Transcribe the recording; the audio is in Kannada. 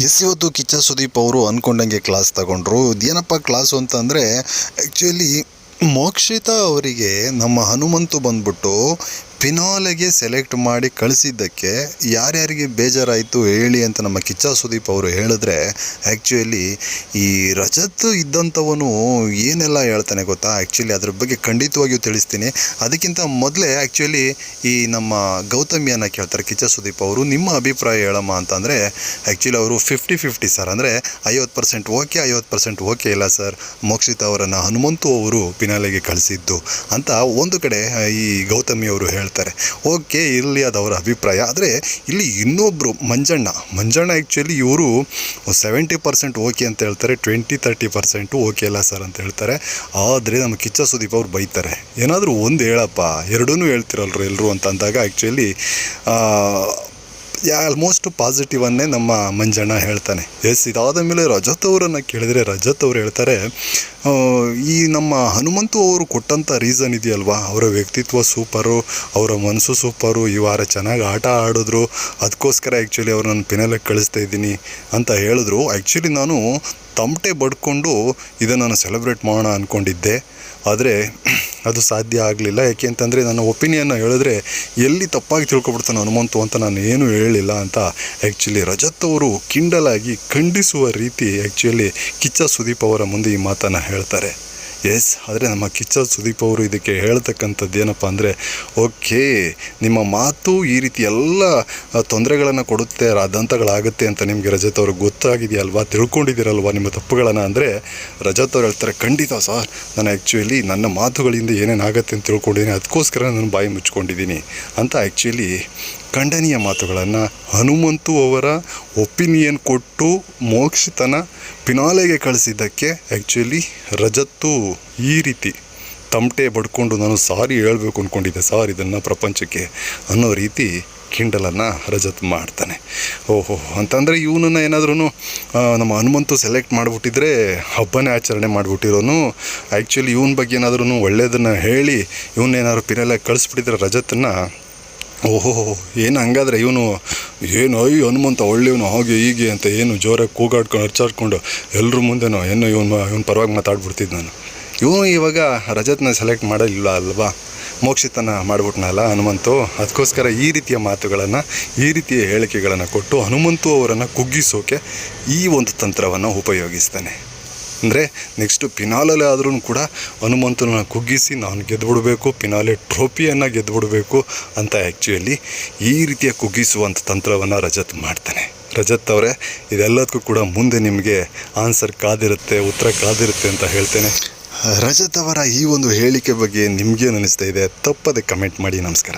ಎಸ್ ಇವತ್ತು ಕಿಚ್ಚ ಸುದೀಪ್ ಅವರು ಅಂದ್ಕೊಂಡಂಗೆ ಕ್ಲಾಸ್ ತಗೊಂಡ್ರು. ಏನಪ್ಪ ಕ್ಲಾಸು ಅಂತಂದರೆ ಆ್ಯಕ್ಚುಲಿ ಮೋಕ್ಷಿತಾ ಅವರಿಗೆ ನಮ್ಮ ಹನುಮಂತು ಬಂದ್ಬಿಟ್ಟು ಫಿನಾಲೆಗೆ ಸೆಲೆಕ್ಟ್ ಮಾಡಿ ಕಳಿಸಿದ್ದಕ್ಕೆ ಯಾರ್ಯಾರಿಗೆ ಬೇಜಾರಾಯಿತು ಹೇಳಿ ಅಂತ ನಮ್ಮ ಕಿಚ್ಚ ಸುದೀಪ್ ಅವರು ಹೇಳಿದ್ರೆ ಆ್ಯಕ್ಚುಲಿ ಈ ರಜತ್ ಇದ್ದಂಥವನು ಏನೆಲ್ಲ ಹೇಳ್ತಾನೆ ಗೊತ್ತಾ? ಆ್ಯಕ್ಚುಲಿ ಅದ್ರ ಬಗ್ಗೆ ಖಂಡಿತವಾಗಿಯೂ ತಿಳಿಸ್ತೀನಿ. ಅದಕ್ಕಿಂತ ಮೊದಲೇ ಆ್ಯಕ್ಚುಲಿ ಈ ನಮ್ಮ ಗೌತಮಿಯನ್ನು ಕೇಳ್ತಾರೆ ಕಿಚ್ಚ ಸುದೀಪ್ ಅವರು. ನಿಮ್ಮ ಅಭಿಪ್ರಾಯ ಹೇಳಮ್ಮ ಅಂತಂದರೆ ಆ್ಯಕ್ಚುಲಿ ಅವರು ಫಿಫ್ಟಿ ಫಿಫ್ಟಿ ಸರ್ ಅಂದರೆ ಐವತ್ತು ಪರ್ಸೆಂಟ್ ಓಕೆ ಐವತ್ತು ಪರ್ಸೆಂಟ್ ಓಕೆ ಇಲ್ಲ ಸರ್ ಮೋಕ್ಷಿತ ಅವರನ್ನು ಹನುಮಂತು ಅವರು ಪಿನಾಲೆಗೆ ಕಳಿಸಿದ್ದು ಅಂತ ಒಂದು ಕಡೆ ಈ ಗೌತಮಿ ಅವರು ಹೇಳ್ತಾರೆ. ಓಕೆ ಇರಲಿ ಅದು ಅವರ ಅಭಿಪ್ರಾಯ. ಆದರೆ ಇಲ್ಲಿ ಇನ್ನೊಬ್ಬರು ಮಂಜಣ್ಣ. ಮಂಜಣ್ಣ ಆ್ಯಕ್ಚುಲಿ ಇವರು ಸೆವೆಂಟಿ ಪರ್ಸೆಂಟ್ ಓಕೆ ಅಂತ ಹೇಳ್ತಾರೆ ಟ್ವೆಂಟಿ ತರ್ಟಿ ಪರ್ಸೆಂಟು ಓಕೆ ಇಲ್ಲ ಸರ್ ಅಂತ ಹೇಳ್ತಾರೆ. ಆದರೆ ನಮ್ಮ ಕಿಚ್ಚ ಸುದೀಪ್ ಅವ್ರು ಬೈತಾರೆ. ಏನಾದರೂ ಒಂದು ಹೇಳಪ್ಪ ಎರಡೂ ಹೇಳ್ತಿರಲ್ರು ಎಲ್ಲರೂ ಅಂತ ಅಂದಾಗ ಆ್ಯಕ್ಚುಲಿ ಆಲ್ಮೋಸ್ಟ್ ಪಾಸಿಟಿವನ್ನೇ ನಮ್ಮ ಮಂಜಣ್ಣ ಹೇಳ್ತಾನೆ. ಎಸ್ ಇದಾದ ಮೇಲೆ ರಜತ್ ಅವರನ್ನು ಕೇಳಿದರೆ ರಜತ್ ಅವರು ಹೇಳ್ತಾರೆ ಈ ನಮ್ಮ ಹನುಮಂತು ಅವರು ಕೊಟ್ಟಂಥ ರೀಸನ್ ಇದೆಯಲ್ವಾ? ಅವರ ವ್ಯಕ್ತಿತ್ವ ಸೂಪರು ಅವರ ಮನಸ್ಸು ಸೂಪರು ಈ ವಾರ ಚೆನ್ನಾಗಿ ಆಟ ಆಡಿದ್ರು, ಅದಕ್ಕೋಸ್ಕರ ಆ್ಯಕ್ಚುಲಿ ಅವ್ರು ನನ್ನ ಪಿನಲಕ್ಕೆ ಕಳಿಸ್ತಾ ಇದ್ದೀನಿ ಅಂತ ಹೇಳಿದ್ರು. ಆ್ಯಕ್ಚುಲಿ ನಾನು ತಮಟೆ ಬಡ್ಕೊಂಡು ಇದನ್ನು ನಾನು ಸೆಲೆಬ್ರೇಟ್ ಮಾಡೋಣ ಅಂದ್ಕೊಂಡಿದ್ದೆ ಆದರೆ ಅದು ಸಾಧ್ಯ ಆಗಲಿಲ್ಲ. ಯಾಕೆ ಅಂತಂದರೆ ನನ್ನ ಒಪಿನಿಯನ್ನ ಹೇಳಿದ್ರೆ ಎಲ್ಲಿ ತಪ್ಪಾಗಿ ತಿಳ್ಕೊಬಿಡ್ತಾನೆ ಹನುಮಂತು ಅಂತ ನಾನು ಏನು ಹೇಳಲಿಲ್ಲ ಅಂತ ಆ್ಯಕ್ಚುಲಿ ರಜತ್ ಅವರು ಕಿಂಡಲಾಗಿ ಖಂಡಿಸುವ ರೀತಿ ಆ್ಯಕ್ಚುಲಿ ಕಿಚ್ಚ ಸುದೀಪ್ ಅವರ ಮುಂದೆ ಈ ಮಾತನ್ನು ಹೇಳ್ತಾರೆ. ಎಸ್ ಆದರೆ ನಮ್ಮ ಕಿಚ್ಚ ಸುದೀಪ್ ಅವರು ಇದಕ್ಕೆ ಹೇಳ್ತಕ್ಕಂಥದ್ದು ಏನಪ್ಪ ಅಂದರೆ, ಓಕೆ, ನಿಮ್ಮ ಮಾತು ಈ ರೀತಿ ಎಲ್ಲ ತೊಂದರೆಗಳನ್ನು ಕೊಡುತ್ತೆ ದಂತಗಳಾಗುತ್ತೆ ಅಂತ ನಿಮಗೆ ರಜತ್ ಅವ್ರಿಗೆ ಗೊತ್ತಾಗಿದೆಯಲ್ವಾ, ತಿಳ್ಕೊಂಡಿದ್ದೀರಲ್ವಾ ನಿಮ್ಮ ತಪ್ಪುಗಳನ್ನು? ಅಂದರೆ, ರಜತ್ ಅವ್ರು ಹೇಳ್ತಾರೆ, ಖಂಡಿತ ಸರ್. ನಾನು ಆ್ಯಕ್ಚುಲಿ ನನ್ನ ಮಾತುಗಳಿಂದ ಏನೇನಾಗುತ್ತೆ ಅಂತ ತಿಳ್ಕೊಂಡಿದ್ದೀನಿ. ಅದಕ್ಕೋಸ್ಕರ ನಾನು ಬಾಯಿ ಮುಚ್ಕೊಂಡಿದ್ದೀನಿ. ಅಂತ ಆ್ಯಕ್ಚುಲಿ ಖಂಡನೀಯ ಮಾತುಗಳನ್ನು ಹನುಮಂತು ಅವರ ಒಪಿನಿಯನ್ ಕೊಟ್ಟು ಮೋಕ್ಷಿತನ ಪಿನಾಲೆಗೆ ಕಳಿಸಿದ್ದಕ್ಕೆ ಆ್ಯಕ್ಚುಲಿ ರಜತ್ತು ಈ ರೀತಿ ತಮಟೆ ಬಡ್ಕೊಂಡು ನಾನು ಸಾರಿ ಹೇಳಬೇಕು ಅಂದ್ಕೊಂಡಿದ್ದೆ ಸಾರ್ ಇದನ್ನು ಪ್ರಪಂಚಕ್ಕೆ ಅನ್ನೋ ರೀತಿ ಕಿಂಡಲನ್ನು ರಜತ್ ಮಾಡ್ತಾನೆ. ಓಹೋ, ಅಂತಂದರೆ ಇವನನ್ನು ಏನಾದ್ರೂ ನಮ್ಮ ಹನುಮಂತು ಸೆಲೆಕ್ಟ್ ಮಾಡಿಬಿಟ್ಟಿದ್ರೆ ಹಬ್ಬನೇ ಆಚರಣೆ ಮಾಡಿಬಿಟ್ಟಿರೋನು. ಆ್ಯಕ್ಚುಲಿ ಇವನ ಬಗ್ಗೆ ಏನಾದ್ರೂ ಒಳ್ಳೆಯದನ್ನು ಹೇಳಿ ಇವನ್ನೇನಾದ್ರು ಪಿನೆಲ್ಲ ಕಳಿಸ್ಬಿಟ್ಟಿದ್ರೆ ರಜತನ್ನು ಓಹೋ, ಏನು ಹಂಗಾದ್ರೆ ಇವನು, ಏನು, ಅಯ್ಯೋ, ಹನುಮಂತ ಒಳ್ಳೆಯವನು, ಹಾಗೆ ಹೀಗೆ ಅಂತ ಏನು ಜೋರಾಗಿ ಕೂಗಾಡ್ಕೊಂಡು ಹರ್ಚಾಡ್ಕೊಂಡು ಎಲ್ಲರ ಮುಂದೆನೋ ಏನೋ ಇವನು ಇವನು ಪರವಾಗಿ ಮಾತಾಡ್ಬಿಡ್ತಿದ್ದು ನಾನು. ಇವನು ಇವಾಗ ರಜತ್ನ ಸೆಲೆಕ್ಟ್ ಮಾಡಲಿಲ್ಲ ಅಲ್ವಾ? ಮೋಕ್ಷಿತನ ಮಾಡಿಬಿಟ್ನಲ್ಲ ಹನುಮಂತು? ಅದಕ್ಕೋಸ್ಕರ ಈ ರೀತಿಯ ಮಾತುಗಳನ್ನು, ಈ ರೀತಿಯ ಹೇಳಿಕೆಗಳನ್ನು ಕೊಟ್ಟು ಹನುಮಂತು ಅವರನ್ನು ಕುಗ್ಗಿಸೋಕೆ ಈ ಒಂದು ತಂತ್ರವನ್ನು ಉಪಯೋಗಿಸ್ತಾನೆ. ಅಂದರೆ ನೆಕ್ಸ್ಟು ಪಿನಾಲಲ್ಲಿ ಆದ್ರೂ ಕೂಡ ಹನುಮಂತನ ಕುಗ್ಗಿಸಿ ನಾನು ಗೆದ್ದುಬಿಡಬೇಕು ಪಿನಾಲೆ ಟ್ರೋಫಿಯನ್ನು ಗೆದ್ದುಬಿಡಬೇಕು ಅಂತ ಆ್ಯಕ್ಚುಲಿ ಈ ರೀತಿಯ ಕುಗ್ಗಿಸುವಂಥ ತಂತ್ರವನ್ನು ರಜತ್ ಮಾಡ್ತಾನೆ. ರಜತ್ ಅವರೇ, ಇದೆಲ್ಲದಕ್ಕೂ ಕೂಡ ಮುಂದೆ ನಿಮಗೆ ಆನ್ಸರ್ ಕಾದಿರುತ್ತೆ, ಉತ್ತರ ಕಾದಿರುತ್ತೆ ಅಂತ ಹೇಳ್ತೇನೆ. ರಜತ್ ಅವರ ಈ ಒಂದು ಹೇಳಿಕೆ ಬಗ್ಗೆ ನಿಮಗೇನು ಅನಿಸ್ತಾ ಇದೆ? ತಪ್ಪದೆ ಕಮೆಂಟ್ ಮಾಡಿ ನಮಸ್ಕಾರ.